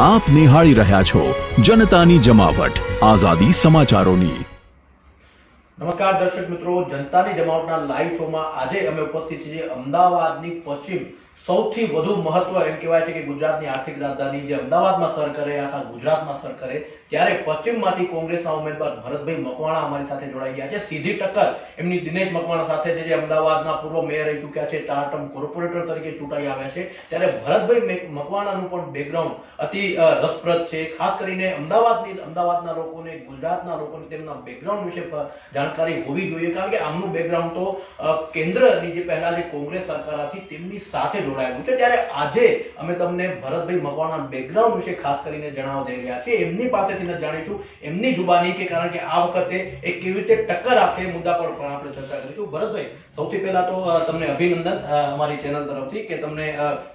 આપ નિહાળી રહ્યા છો જનતાની જમાવટ. આઝાદી સમાચારોની. નમસ્કાર દર્શક મિત્રો, જનતાની જમાવટના લાઈવ શોમાં આજે અમે ઉપસ્થિત છીએ અમદાવાદની પશ્ચિમ સૌથી વધુ મહત્વ એમ કહેવાય છે કે ગુજરાતની આર્થિક રાજધાની જે અમદાવાદમાં સર કરે, આખા ગુજરાતમાં સર કરે, ત્યારે પશ્ચિમમાંથી કોંગ્રેસના ઉમેદવાર ભરતભાઈ મકવાણા અમારી સાથે જોડાઈ ગયા છે. સીધી ટક્કર એમની દિનેશ મકવાણા સાથે જે અમદાવાદના પૂર્વ મેયર રહી ચૂક્યા છે ટર્મ કોર્પોરેટર તરીકે ચૂંટાઈ આવ્યા છે. ત્યારે ભરતભાઈ મેક- મકવાણાનું પણ બેકગ્રાઉન્ડ અતિ રસપ્રદ છે. ખાસ કરીને અમદાવાદની, અમદાવાદના લોકોને, ગુજરાતના લોકોને તેમના બેકગ્રાઉન્ડ વિશે જાણકારી હોવી જોઈએ. કારણ કે આમનું બેકગ્રાઉન્ડ તો કેન્દ્રની જે પહેલા જે કોંગ્રેસ સરકાર હતી, તેમની સાથે જોડાયેલું છે ત્યારે આજે અમે તમને ભરતભાઈ મકવાણા બેકગ્રાઉન્ડ વિશે ખાસ કરીને જણાવવા જઈ રહ્યા છીએ એમની પાસેથી જ જાણીશું એમની જુબાની કે કારણ કે આ વખતે એ કેવી રીતે ટક્કર આપે એ મુદ્દા પર પણ આપણે ચર્ચા કરીશું. ભરતભાઈ સૌથી પહેલા તો તમને અભિનંદન અમારી ચેનલ તરફથી કે તમને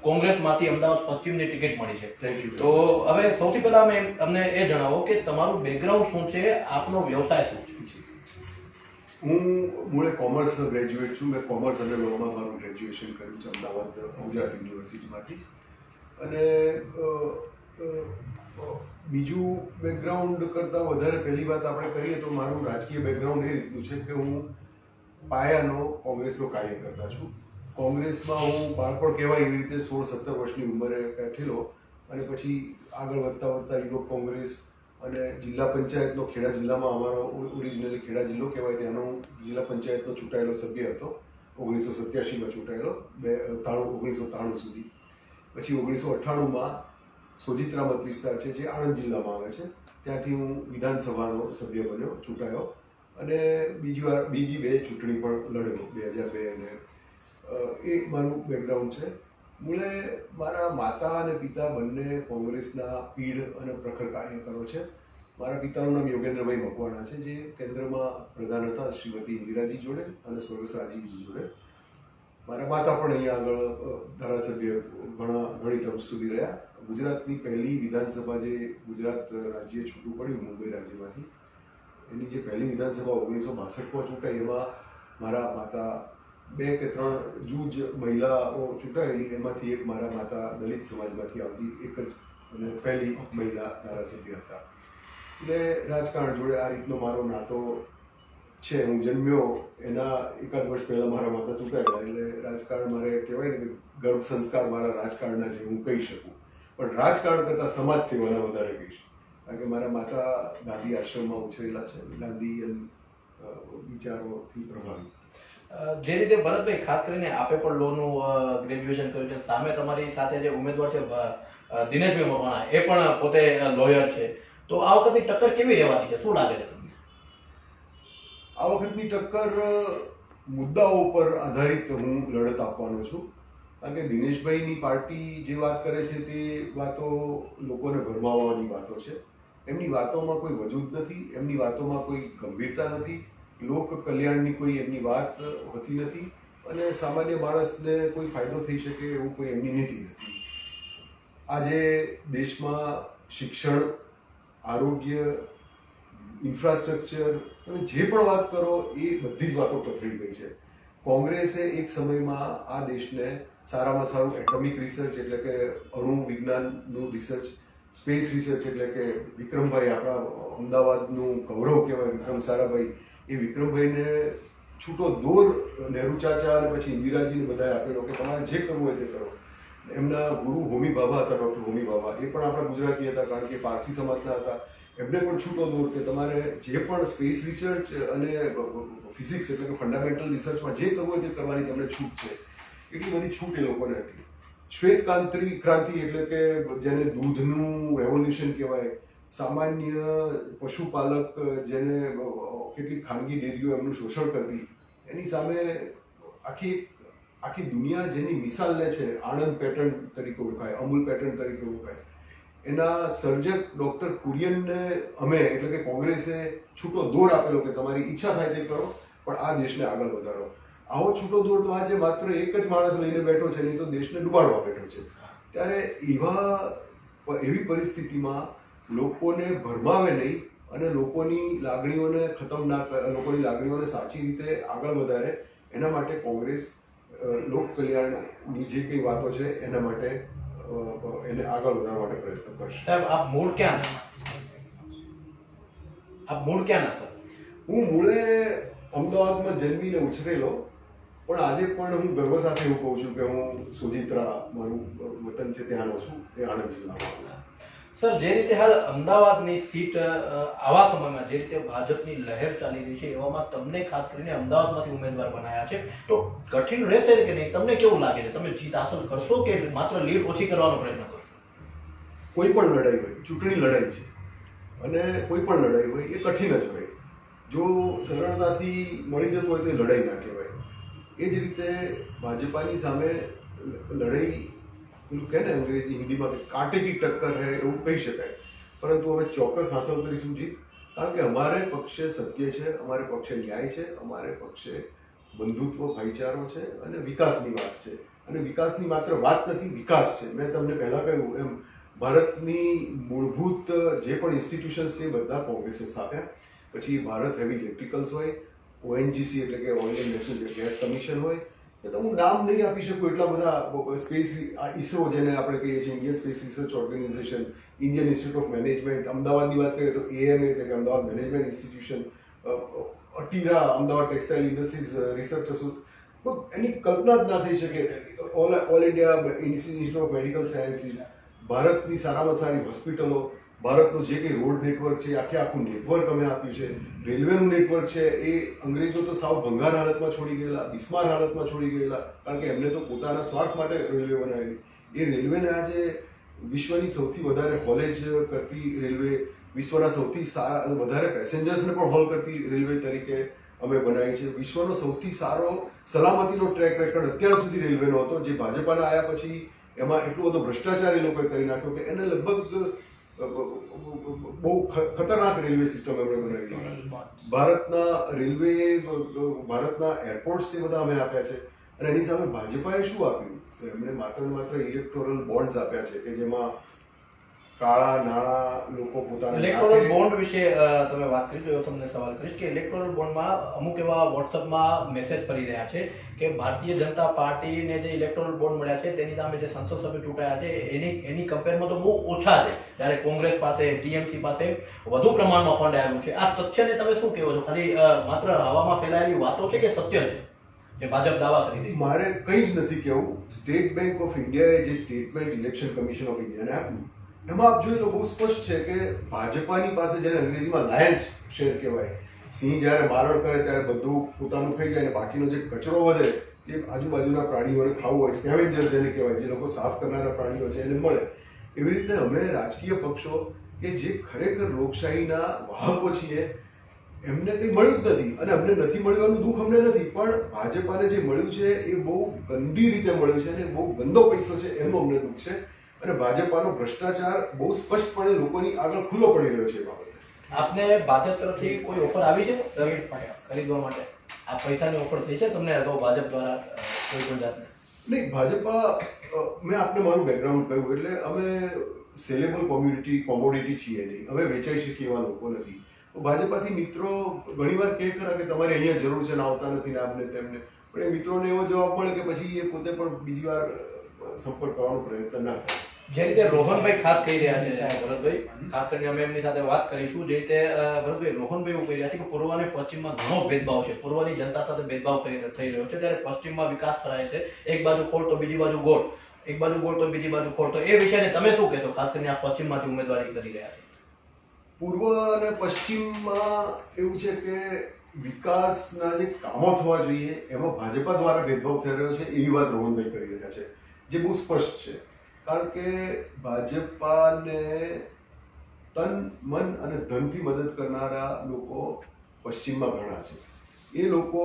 કોંગ્રેસમાંથી અમદાવાદ પશ્ચિમની ટિકિટ મળી છે. તો હવે સૌથી પહેલા અમે તમને એ જણાવો કે તમારું બેકગ્રાઉન્ડ શું છે આપનો વ્યવસાય શું છે? હું મૂળે કોમર્સ ગ્રેજ્યુએટ છું. મેં કોમર્સ અને લોમાં મારું ગ્રેજ્યુએશન કર્યું છે, અમદાવાદ, ગુજરાત યુનિવર્સિટીમાંથી અને બીજું બેકગ્રાઉન્ડ કરતાં વધારે પહેલી વાત આપણે કરીએ તો મારું રાજકીય બેકગ્રાઉન્ડ એ રીતનું છે કે હું પાયાનો કોંગ્રેસનો કાર્યકર્તા છું. કોંગ્રેસમાં હું બાળપણ કહેવાય એવી રીતે સોળ સત્તર વર્ષની ઉંમરે બેઠેલો અને પછી આગળ વધતા વધતા યુરોપ કોંગ્રેસ અને જિલ્લા પંચાયતનો ખેડા જિલ્લામાં અમારો ઓરિજિનલી ખેડા જિલ્લો કહેવાય, ત્યાંનો જિલ્લા પંચાયતનો ચૂંટાયેલો સભ્ય હતો. ઓગણીસો સત્યાસીમાં ચૂંટાયેલો, બે ત્રાણું ઓગણીસો ત્રાણું સુધી. પછી ઓગણીસો અઠ્ઠાણુંમાં સોજિત્રા મત વિસ્તાર છે, જે આણંદ જિલ્લામાં આવે છે. ત્યાંથી હું વિધાનસભાનો સભ્ય બન્યો, ચૂંટાયો. અને બીજી વાર, બીજી બે ચૂંટણી પણ લડ્યો, બે હજાર બે અને એ મારું બેકગ્રાઉન્ડ છે. મૂળે મારા માતા અને પિતા બંને કોંગ્રેસના પીઢ અને પ્રખર કાર્યકરો છે. મારા પિતાનું નામ યોગેન્દ્રભાઈ મકવાણા છે, જે કેન્દ્રમાં પ્રધાન હતા શ્રીમતી ઇન્દિરાજી જોડે અને સ્વર્ગસ્થ રાજીવજી જોડે. મારા માતા પણ અહીંયા આગળ ધારાસભ્ય ઘણા, ઘણી ટર્મ્સ સુધી રહ્યા. ગુજરાતની પહેલી વિધાનસભા જે ગુજરાત રાજ્ય છૂટું પડ્યું, મુંબઈ રાજ્યમાંથી, એની જે પહેલી વિધાનસભા ઓગણીસો બાસઠમાં ચૂંટાઈ, એમાં મારા માતા બે કે ત્રણ જૂજ મહિલાઓ ચૂંટાયેલી, એમાંથી એક મારા માતા દલિત સમાજમાંથી આવતી, એક જ અને પહેલી મહિલા ધારાસભ્ય હતા. એટલે રાજકારણ જોડે આ રીતનો મારો નાતો છે, હું જન્મ્યો એના એકાદ વર્ષ પહેલાં મારા માતા ચૂંટાયેલા, એટલે રાજકારણ મારે કહેવાય ને કે ગર્ભ સંસ્કાર મારા રાજકારણના છે, હું કહી શકું. પણ રાજકારણ કરતાં સમાજ સેવાના વધારે કહીશ. કારણ કે મારા માતા ગાંધી આશ્રમમાં ઉછરેલા છે, ગાંધી વિચારોથી પ્રભાવિત. જે રીતે ભરતભાઈ ખાસ કરીને આપે પણ લોનું ગ્રેજ્યુએશન કર્યું છે. સામે તમારી સાથે જે ઉમેદવાર છે દિનેશભાઈ મકવાણા, એ પણ પોતે લોયર છે. તો આ વખતની ટક્કર કેવી રહેવાની છે? શું લાગે છે તમને? આ વખતની ટક્કર મુદ્દાઓ પર આધારિત હું લડત આપવાનો છું. કારણ કે દિનેશભાઈની પાર્ટી જે વાત કરે છે તે વાતો લોકોને ભરમાવવાની વાતો છે. એમની વાતોમાં કોઈ વજૂદ નથી, એમની વાતોમાં કોઈ ગંભીરતા નથી. લોક કલ્યાણની કોઈ એમની વાત હોતી નથી અને સામાન્ય માણસને કોઈ ફાયદો થઈ શકે એવું કોઈ એમની નીતિ નથી. આજે દેશમાં શિક્ષણ, આરોગ્ય, ઇન્ફ્રાસ્ટ્રક્ચર તમે જે પણ વાત કરો એ બધી જ વાતો પથરી ગઈ છે. કોંગ્રેસે એક સમયમાં આ દેશને સારામાં સારું એટોમિક રિસર્ચ એટલે કે અણુ વિજ્ઞાનનું રિસર્ચ, સ્પેસ રિસર્ચ એટલે કે વિક્રમભાઈ આપણા અમદાવાદનું ગૌરવ કહેવાય, વિક્રમ સારાભાઈ એ વિક્રમભાઈને છૂટો દોર નહેરુ ચાચા અને પછી ઇન્દિરાજીને બધાએ આપેલો કે તમારે જે કરવું હોય તે કરો. એમના ગુરુ હોમી બાબા હતા, ડૉક્ટર હોમી બાબા. એ પણ આપણા ગુજરાતી હતા, કારણ કે પારસી સમાજના હતા. એમને પણ છૂટો દોર કે તમારે જે પણ સ્પેસ રિસર્ચ અને ફિઝિક્સ એટલે કે ફંડામેન્ટલ રિસર્ચમાં જે કરવું હોય તે કરવાની તમને છૂટ છે. એટલી બધી છૂટ એ લોકોને હતી. શ્વેત ક્રાંતિ એટલે કે જેને દૂધનું રેવોલ્યુશન કહેવાય સામાન્ય પશુપાલક, જેને કેટલીક ખાનગી ડેરીઓ એમનું શોષણ કરતી, એની સામે આખી આખી દુનિયા જેની મિસાલ લે છે, આણંદ પેટર્ન તરીકે ઓળખાય, અમૂલ પેટર્ન તરીકે ઓળખાય. એના સર્જક ડોક્ટર કુરિયનને અમે, એટલે કે કોંગ્રેસે, છૂટો દોર આપેલો કે તમારી ઈચ્છા થાય તે કરો, પણ આ દેશને આગળ વધારો. આવો છૂટો દોર તો આજે માત્ર એક જ માણસ લઈને બેઠો છે, નહીં તો દેશને ડૂબાડવા બેઠો છે. ત્યારે એવા, એવી પરિસ્થિતિમાં લોકોને ભરમાવે નહીં અને લોકોની લાગણીઓને ખતમ ના કરે લોકોની લાગણીઓને સાચી રીતે આગળ વધારે એના માટે કોંગ્રેસ લોક કલ્યાણની જે કંઈ વાતો છે એના માટે એને આગળ વધારવા માટે પ્રયત્ન કરશે. સાહેબ આપ મૂળ ક્યાં આપ મૂળ ક્યાં ના હું મૂળે અમદાવાદમાં જન્મીને ઉછરેલો પણ આજે પણ હું ગર્વ સાથે એવું કહું છું કે હું સુજિત્રા મારું વતન છે ત્યાંનો છું એ આણંદ જિલ્લામાં. સર, જે રીતે હાલ અમદાવાદની સીટ આવા સમયમાં જે રીતે ભાજપની લહેર ચાલી રહી છે, એવામાં તમને ખાસ કરીને અમદાવાદમાંથી ઉમેદવાર બનાયા છે. તો કઠિન રહેશે કે નહીં? તમને કેવું લાગે છે? તમે જીત હાંસલ કરશો કે માત્ર લીડ ઓછી કરવાનો પ્રયત્ન કરશો? કોઈ પણ લડાઈ હોય, ચૂંટણી લડાઈ છે, અને કોઈ પણ લડાઈ હોય, એ કઠિન જ હોય. જો સરળતાથી મળી જતું હોય તો લડાઈ ના કહેવાય. એ જ રીતે ભાજપાની સામે લડાઈ પેલું કહે ને અંગ્રેજી, હિન્દીમાં કે કાંટે કી ટક્કર હે એવું કહી શકાય. પરંતુ હવે ચોક્કસ હાંસલ કરીશું જીત કારણ કે અમારે પક્ષે સત્ય છે, અમારે પક્ષે ન્યાય છે, અમારે પક્ષે બંધુત્વ, ભાઈચારો છે અને વિકાસની વાત છે. અને વિકાસની માત્ર વાત નથી, વિકાસ છે. મેં તમને પહેલાં કહ્યું એમ, ભારતની મૂળભૂત જે પણ ઇન્સ્ટિટ્યુશન્સ છે એ બધા કોંગ્રેસે સ્થાપ્યા. પછી ભારત હેવી ઇલેક્ટ્રિકલ્સ હોય ઓએનજીસી એટલે કે oil and natural gas commission હોય તો હું નામ નહીં આપી શકું એટલા બધા સ્પેસ ઇસરો જેને આપણે કહીએ છીએ Indian space research organisation Indian institute of management અમદાવાદની વાત કરીએ તો એએમ એટલે કે Ahmedabad management institution ATIRA, Ahmedabad textile industries research institute એની કલ્પના જ ના થઈ શકે. All all India institute of medical sciences ભારતની સારામાં સારી હોસ્પિટલો ભારતનું જે કંઈ રોડ નેટવર્ક છે, આખે આખું નેટવર્ક અમે આપ્યું છે. રેલવેનું નેટવર્ક છે, એ અંગ્રેજો તો સાવ ભંગાર હાલતમાં છોડી ગયેલા, બિસ્માર હાલતમાં છોડી ગયેલા, કારણ કે એમને તો પોતાના સ્વાર્થ માટે રેલવે બનાવેલી. એ રેલવેને આજે વિશ્વની સૌથી વધારે હોલેજ કરતી રેલવે, વિશ્વના સૌથી સારા વધારે પેસેન્જર્સને પણ હોલ કરતી રેલવે તરીકે અમે બનાવી છે. વિશ્વનો સૌથી સારો, સલામતીનો ટ્રેક રેકોર્ડ અત્યાર સુધી રેલવેનો હતો, જે ભાજપાના આવ્યા પછી એમાં એટલો બધો ભ્રષ્ટાચાર એ લોકોએ કરી નાખ્યો કે એને લગભગ બહુ ખતરનાક રેલવે સિસ્ટમ એમણે બનાવી દીધી ભારતના રેલવે ભારતના એરપોર્ટ્સ એ બધા અમે આપ્યા છે અને એની સામે ભાજપાએ શું આપ્યું? તો એમણે માત્ર ને માત્ર ઇલેક્ટોરલ બોન્ડ્સ આપ્યા છે કે જેમાં કાળા નાણાં લોકો પોતાના ઇલેક્ટોરલ બોન્ડ વિશે તમે વાત કરી તો તમને સવાલ કરીશ કે ઇલેક્ટોરલ બોન્ડમાં અમુક એવા વોટ્સઅપમાં મેસેજ ફરી રહ્યા છે કે ભારતીય જનતા પાર્ટીને જે ઇલેક્ટોરલ બોન્ડ મળ્યા છે તેની સામે જે સંસદ સભ્ય ચૂંટાયા છે એની એની કમ્પેરમાં તો બહુ ઓછા છે. જ્યારે કોંગ્રેસ પાસે ટીએમસી પાસે વધુ પ્રમાણમાં ફંડ આવેલું છે. આ તથ્યને તમે શું કહેવો છો? ખાલી માત્ર હવામાં ફેલાયેલી વાતો છે કે સત્ય છે? કે ભાજપ દાવા કરી રહી મારે કંઈ જ નથી કહેવું. સ્ટેટ બેંક ઓફ ઇન્ડિયાએ જે સ્ટેટમેન્ટ ઇલેક્શન કમિશન ઓફ ઇન્ડિયાને આપ્યું એમાં આપ જોઈએ તો બહુ સ્પષ્ટ છે કે ભાજપાની પાસે જેને અંગ્રેજીમાં લાયન્સ શેર કહેવાય, સિંહ જ્યારે મારણ કરે ત્યારે બધું પોતાનું ખાઈ જાય અને બાકીનો જે કચરો વધે તે આજુબાજુના પ્રાણીઓને ખાવું હોય સ્કેવેન્જર્સ જેને કહેવાય, જે લોકો સાફ કરનારા પ્રાણીઓ છે, એને મળે. એવી રીતે અમે રાજકીય પક્ષો કે જે ખરેખર લોકશાહીના વાહકો છીએ, એમને કંઈ મળ્યું જ નથી. અને અમને નથી મળવાનું દુઃખ અમને નથી, પણ ભાજપાને જે મળ્યું છે એ બહુ ગંદી રીતે મળ્યું છે અને બહુ ગંદો પૈસો છે, એનું અમને દુઃખ છે. અને ભાજપાનો ભ્રષ્ટાચાર બહુ સ્પષ્ટપણે લોકોની આગળ ખુલ્લો પડી રહ્યો છે એ બાબતે. આપને ભાજપ તરફથી કોઈ ઓફર આવી છે? ખરીદવા માટે. આ પૈસાની ઓફર થઈ છે તમને અગાઉ ભાજપ દ્વારા કોઈ પણ જાતની? નહીં ભાજપા મેં આપને મારું બેકગ્રાઉન્ડ કહ્યું એટલે અમે સેલેબલ કોમ્યુનિટી કોમોડિટી છીએ નહીં. અમે વેચાઈ શકીએ એવા લોકો નથી. તો ભાજપાથી મિત્રો ઘણીવાર કહે ખરા કે તમારે અહીંયા જરૂર છે ને આવતા નથી ને આપને તેમને. પણ એ મિત્રોને એવો જવાબ મળે કે પછી એ પોતે પણ બીજી વાર સંપર્ક કરવાનો પ્રયત્ન ના કરે. જે રીતે રોહનભાઈ ખાસ કહી રહ્યા છે ભરતભાઈ, ખાસ કરીને અમે એમની સાથે વાત કરીશું. જે રીતે ભરતભાઈ, રોહનભાઈ એવું કહી રહ્યા છે કે પૂર્વ અને પશ્ચિમમાં ઘણો ભેદભાવ છે. પૂર્વની જનતા સાથે ભેદભાવ થઈ રહ્યો છે. ત્યારે પશ્ચિમમાં વિકાસ થરાય છે. એક બાજુ ખોટ, તો બીજી બાજુ ગોટ. એક બાજુ ગોટ, તો બીજી બાજુ ખોટ. તો એ વિષયને તમે શું કહેશો? ખાસ કરીને આ પશ્ચિમમાંથી ઉમેદવારી કરી રહ્યા છે. પૂર્વ અને પશ્ચિમમાં એવું છે કે વિકાસના જે કામો થવા જોઈએ, એમાં ભાજપા દ્વારા ભેદભાવ થઈ રહ્યો છે. એવી વાત રોહનભાઈ કરી રહ્યા છે, જે બહુ સ્પષ્ટ છે. કારણ કે ભાજપાને તન, મન અને ધનથી મદદ કરનારા લોકો પશ્ચિમમાં ઘણા છે. એ લોકો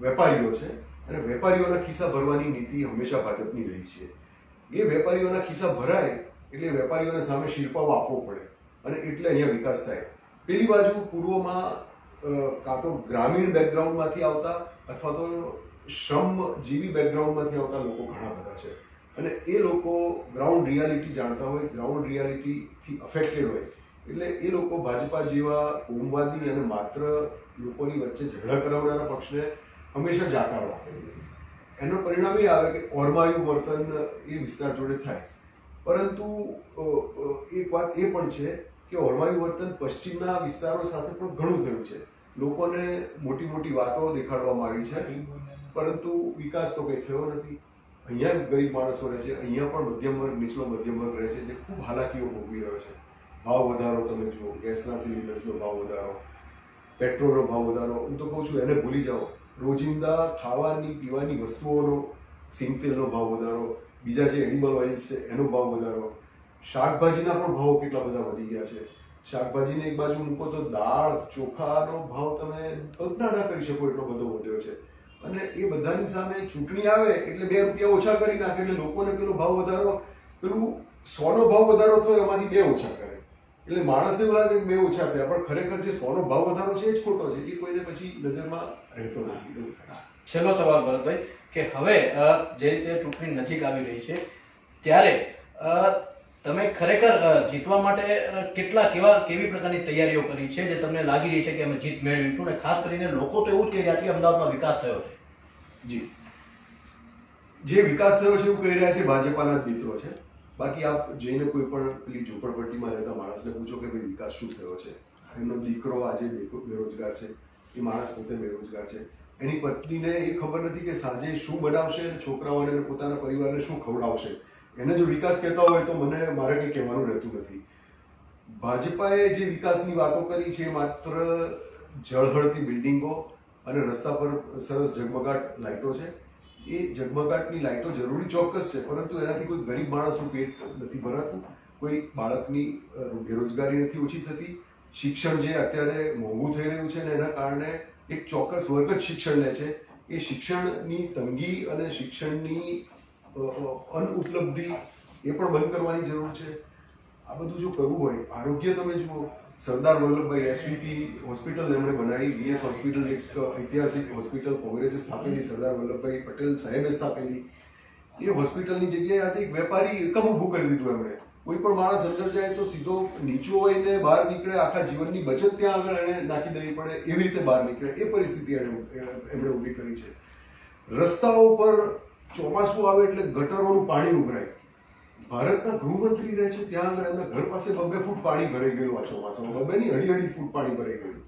વેપારીઓ છે અને વેપારીઓના ખિસ્સા ભરવાની નીતિ હંમેશા ભાજપની રહી છે. એ વેપારીઓના ખિસ્સા ભરાય એટલે વેપારીઓને સામે શિલ્પાઓ આપવો પડે અને એટલે અહીંયા વિકાસ થાય. પેલી બાજુ પૂર્વમાં કાં તો ગ્રામીણ બેકગ્રાઉન્ડમાંથી આવતા અથવા તો શ્રમ જીવી બેકગ્રાઉન્ડમાંથી આવતા લોકો ઘણા બધા છે. અને એ લોકો ગ્રાઉન્ડ રિયાલિટી જાણતા હોય ગ્રાઉન્ડ રિયાલિટીથી અફેક્ટેડ હોય. એટલે એ લોકો ભાજપા જેવા કોમવાદી અને માત્ર લોકોની વચ્ચે ઝઘડા કરાવનારા પક્ષને હંમેશા જાકારો આપે એનો પરિણામ એ આવે કે ઓરમાયું વર્તન એ વિસ્તાર જોડે થાય. પરંતુ એક વાત એ પણ છે કે ઓરમાયું વર્તન પશ્ચિમના વિસ્તારો સાથે પણ ઘણું થયું છે. લોકોને મોટી મોટી વાતો દેખાડવામાં આવી છે. પરંતુ વિકાસ તો કંઈ થયો નથી. અહીંયા ગરીબ માણસો રહે છે, અહીંયા પણ મધ્યમ વર્ગ નીચલો મધ્યમ વર્ગ રહે છે, જે ખૂબ હાલાકીઓ ભોગવી રહ્યો છે. ભાવ વધારો તમે જુઓ, ગેસના સિલિન્ડર્સનો ભાવ વધારો, પેટ્રોલનો ભાવ વધારો, હું તો કહું છું એને ભૂલી જાઓ. રોજિંદા ખાવાની, પીવાની વસ્તુઓનો, સિંગતેલનો ભાવ વધારો, બીજા જે એનિમલ ઓઇલ્સ છે, એનો ભાવ વધારો. શાકભાજીના પણ ભાવો કેટલા બધા વધી ગયા છે. શાકભાજીને એક બાજુ મૂકો તો દાળ, ચોખાનો ભાવ તમે કલ્પના ના કરી શકો એટલો બધો વધ્યો છે. અને એ બધાની સામે ચૂંટણી આવે એટલે બે રૂપિયા ઓછા કરી નાખે એટલે લોકોને પેલો ભાવ વધારો પેલું સોનો ભાવ વધારો થયો એમાંથી બે ઓછા કરે. એટલે માણસને એવું લાગે બે ઓછા થયા, પણ ખરેખર જે સોનો ભાવ વધારો છે એ જ ખોટો છે, એ કોઈને પછી નજરમાં રહેતો નથી. છેલ્લો સવાલ, ભરતભાઈ, કે હવે જે રીતે ચૂંટણી નજીક આવી રહી છે, ત્યારે તમે ખરેખર જીતવા માટે કેટલા કેવા, કેવી પ્રકારની તૈયારીઓ કરી છે, જે તમને લાગી રહી છે કે અમે જીત મેળવીશું? અને ખાસ કરીને લોકો તો એવું જ કહી રહ્યા છે કે અમદાવાદમાં વિકાસ થયો છે. જી. જે વિકાસ થયો છે એવું કહી રહ્યા છે ભાજપાના જ મિત્રો છે. બાકી આપ જઈને કોઈ પણ પેલી ઝૂંપડપટ્ટીમાં રહેતા માણસને પૂછો કે ભાઈ વિકાસ શું થયો છે? એમનો દીકરો આજે બેરોજગાર છે. એ માણસ પોતે બેરોજગાર છે. એની પત્નીને એ ખબર નથી કે સાંજે શું બનાવશે અને છોકરાઓને પોતાના પરિવારને શું ખવડાવશે. એને જો વિકાસ કહેતા હોય તો મને, મારે કંઈ કહેવાનું રહેતું નથી. ભાજપાએ જે વિકાસની વાતો કરી છે માત્ર જળહળતી બિલ્ડિંગો અને રસ્તા પર સરસ ઝગમગાટ લાઇટો છે. એ ઝગમગાટની લાઇટો જરૂરી ચોક્કસ છે, પરંતુ એનાથી કોઈ ગરીબ માણસનું પેટ નથી ભરાતું, કોઈ બાળકની બેરોજગારી નથી ઓછી થતી. શિક્ષણ જે અત્યારે મોંઘું થઈ રહ્યું છે ને એના કારણે એક ચોક્કસ વર્ગ જ શિક્ષણ લે છે. એ શિક્ષણની તંગી અને શિક્ષણની અનઉપલબ્ધિ એ પણ બંધ કરવાની જરૂર છે. આ બધું જો કરવું હોય, આરોગ્ય તમે જુઓ સરદાર વલ્લભભાઈ એસવીટી હોસ્પિટલ એમણે બનાવી. વીએસ હોસ્પિટલ એક ઐતિહાસિક હોસ્પિટલ કોંગ્રેસે સ્થાપેલી, સરદાર વલ્લભભાઈ પટેલ સાહેબે સ્થાપેલી. એ હોસ્પિટલની જગ્યાએ આજે એક વેપારી એકમ ઊભું કરી દીધું એમણે. કોઈ પણ માણસ અંદર જાય તો સીધો નીચો હોય ને બહાર નીકળે, આખા જીવનની બચત ત્યાં આગળ એને નાખી દેવી પડે, એવી રીતે બહાર નીકળે. એ પરિસ્થિતિ એણે એમણે ઊભી કરી છે. રસ્તાઓ પર ચોમાસું આવે એટલે ગટરોનું પાણી ઉભરાય. ભારતના ગૃહમંત્રી રહે છે ત્યાં આગળ એમના ઘર પાસે બબ્બે ફૂટ પાણી ભરાઈ ગયેલું આ ચોમાસામાં. બબ્બે ની અઢી અઢી ફૂટ પાણી ભરાઈ ગયેલું.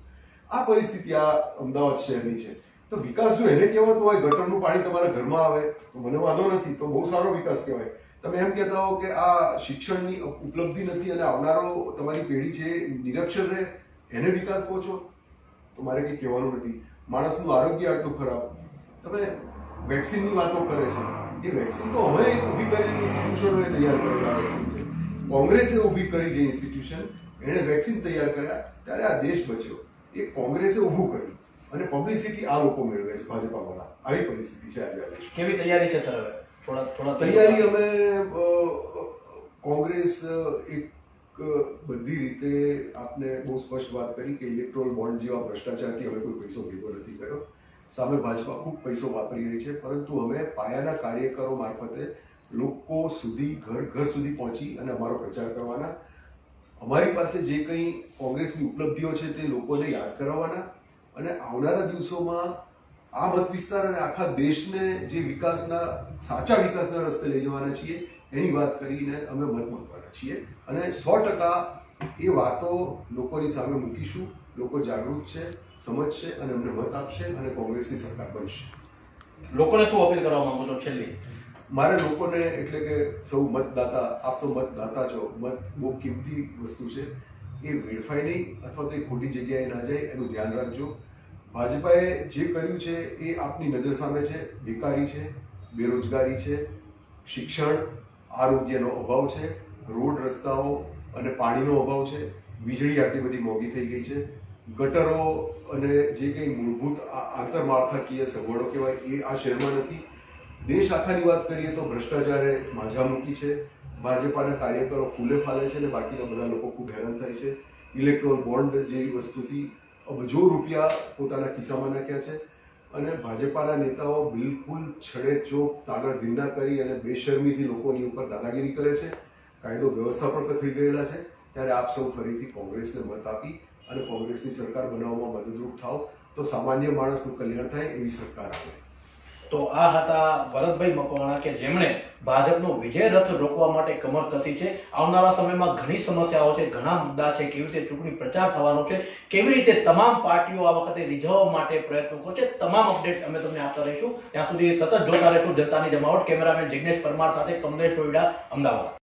આ પરિસ્થિતિ આ અમદાવાદ શહેરની છે. તો વિકાસ જો એને કહેવાતો હોય ગટરનું પાણી તમારા ઘરમાં આવે, તો મને વાંધો નથી. તો બહુ સારો વિકાસ કહેવાય. તમે એમ કહેતા હો કે આ શિક્ષણની ઉપલબ્ધિ નથી અને આવનારો તમારી પેઢી છે નિરક્ષર રહે. એને વિકાસ છો? તો મારે કંઈ કહેવાનું નથી. માણસનું આરોગ્ય આટલું ખરાબ. તમે વેક્સિનની વાતો કરે છે. એ વેક્સિન તો અમે ઊભી કરેલી ઇન્સ્ટિટ્યુશનોએ તૈયાર કરેલા વેક્સિન છે. કોંગ્રેસે ઊભી કરી જે ઇન્સ્ટિટ્યુશન એણે વેક્સિન તૈયાર કર્યા ત્યારે આ દેશ બચ્યો. એ કોંગ્રેસે ઊભું કર્યું. અને પબ્લિસિટી આ લોકો મેળવે છે ભાજપા વાળા. આવી પરિસ્થિતિ છે આજે કેવી તૈયારી છે સર હવે? થોડા થોડા તૈયારી અમે કોંગ્રેસ એક બધી રીતે આપને બહુ સ્પષ્ટ વાત કરી કે ઇલેક્ટ્રોલ બોન્ડ જેવા ભ્રષ્ટાચારથી અમે કોઈ પૈસો ભેગો નથી કર્યો. સામે ભાજપા ખૂબ પૈસો વાપરી રહી છે, પરંતુ અમે પાયાના કાર્યકરો મારફતે લોકો સુધી, ઘર ઘર સુધી પહોંચી અને અમારો પ્રચાર કરવાના. અમારી પાસે જે કંઈ કોંગ્રેસની ઉપલબ્ધિઓ છે તે લોકોને યાદ કરાવવાના અને આવનારા દિવસોમાં આ મત વિસ્તાર અને આખા દેશને જે વિકાસના, સાચા વિકાસના રસ્તે લઈ જવાના છીએ, એની વાત કરીને અમે મત માંગવાના છીએ. અને સો ટકા એ વાતો લોકોની સામે મૂકીશું. લોકો જાગૃત છે સમજશે અને અમને મત આપશે અને કોંગ્રેસની સરકાર બનશે. લોકોને શું અપીલ કરવા માંગો છો છેલ્લી? મારે લોકોને એટલે કે સૌ મતદાતા આપ તો મતદાતા છો મત બહુ કિંમતી વસ્તુ છે. એ વેડફાય નહીં અથવા તો એ ખોટી જગ્યાએ ના જાય એનું ધ્યાન રાખજો. ભાજપાએ જે કર્યું છે એ આપની નજર સામે છે. બેકારી છે બેરોજગારી છે શિક્ષણ આરોગ્યનો અભાવ છે રોડ રસ્તાઓ અને પાણીનો અભાવ છે, વીજળી આટલી બધી મોંઘી થઈ ગઈ છે. ગટરો અને જે કંઈ મૂળભૂત આંતરમાળખાકીય સગવડો કહેવાય, એ આ શહેરમાં નથી. દેશ આખાની વાત કરીએ તો ભ્રષ્ટાચારે માઝા મૂકી છે. ભાજપાના કાર્યકરો ફૂલે ફાલે છે અને બાકીના બધા લોકો ખૂબ હેરાન થાય છે. ઇલેક્ટ્રોલ બોન્ડ જેવી વસ્તુથી અબજો રૂપિયા પોતાના ખિસ્સામાં નાખ્યા છે. અને ભાજપાના નેતાઓ બિલકુલ છડેચોક તાગડ ધીંડા કરી અને બેશરમીથી લોકોની ઉપર દાદાગીરી કરે છે. કાયદો વ્યવસ્થા પણ કથળી ગયેલા છે, ત્યારે આપ સૌ ફરીથી કોંગ્રેસને મત આપી અને કોંગ્રેસની સરકાર બનાવવામાં મદદરૂપ થાવ તો સામાન્ય માણસનું કલ્યાણ થાય એવી સરકાર આવે તો આ હતા ભરતભાઈ મકવાણા કે જેમણે ભાજપનો વિજય રથ રોકવા માટે કમર કસી છે. આવનારા સમયમાં ઘણી સમસ્યાઓ છે, ઘણા મુદ્દા છે, કેવી રીતે ચૂંટણી પ્રચાર થવાનો છે, કેવી રીતે તમામ પાર્ટીઓ આ વખતે રીઝવવા માટે પ્રયત્નો કરશે, તમામ અપડેટ અમે તમને આપતા રહીશું. ત્યાં સુધી સતત જોતા રહીશું જનતાની જમાવટ. કેમેરામેન જિગ્નેશ પરમાર સાથે કમલેશ ઓઈડા અમદાવાદ.